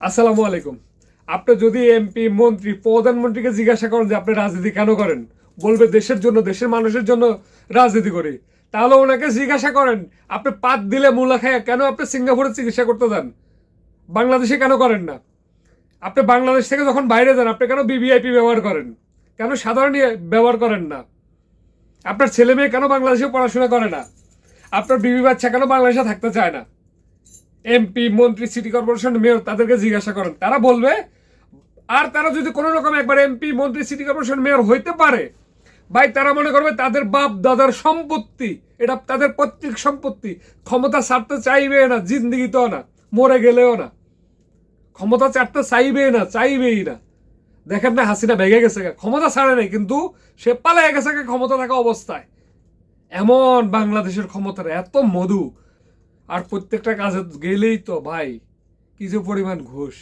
আসসালামু আলাইকুম। আপনি যদি এমপি, মন্ত্রী, প্রধানমন্ত্রীকে জিজ্ঞাসা করেন যে আপনি রাজনীতি কেন করেন, বলবে দেশের জন্য, দেশের মানুষের জন্য রাজনীতি করি। তাহলে ওনাকে জিজ্ঞাসা করেন, আপনি পাত দিলে মূলা খায় কেন আপনি সিঙ্গাপুরে চিকিৎসা করতে যান? বাংলাদেশে কেন করেন না? আপনি বাংলাদেশ থেকে যখন বাইরে যান, আপনি কেন বিবিআইপি ব্যবহার করেন? কেন সাধারণ ইয়ে ব্যবহার করেন না? আপনার ছেলে মেয়ে কেন বাংলাদেশে পড়াশোনা করে না? আপনার বিবি বাচ্চা কেন বাংলাদেশে থাকতে চায় না? এমপি মন্ত্রী সিটি কর্পোরেশন মেয়র তাদেরকে জিজ্ঞাসা করেন। তারা বলবে, আর তারা যদি কোনো রকম একবার এমপি মন্ত্রী সিটি কর্পোরেশন মেয়র হইতে পারে, ভাই, তারা মনে করবে তাদের বাপ, দাদার সম্পত্তি, এটা তাদের পৈতৃক সম্পত্তি, ক্ষমতা ছাড়তে চাইবে না জিন্দিগিতেও না, মরে গেলেও না। ক্ষমতা ছাড়তে চাইবে না, চাইবেই না। দেখেন না, হাসিনা ভেঙে গেছে ক্ষমতা ছাড়ে নাই, কিন্তু সে পালায় গেছে ক্ষমতা থাকা অবস্থায়। এমন বাংলাদেশের ক্ষমতার এত মধু আর প্রত্যেকটা কাজে গেলেই তো ভাই কিছু পরিমাণ ঘুষ।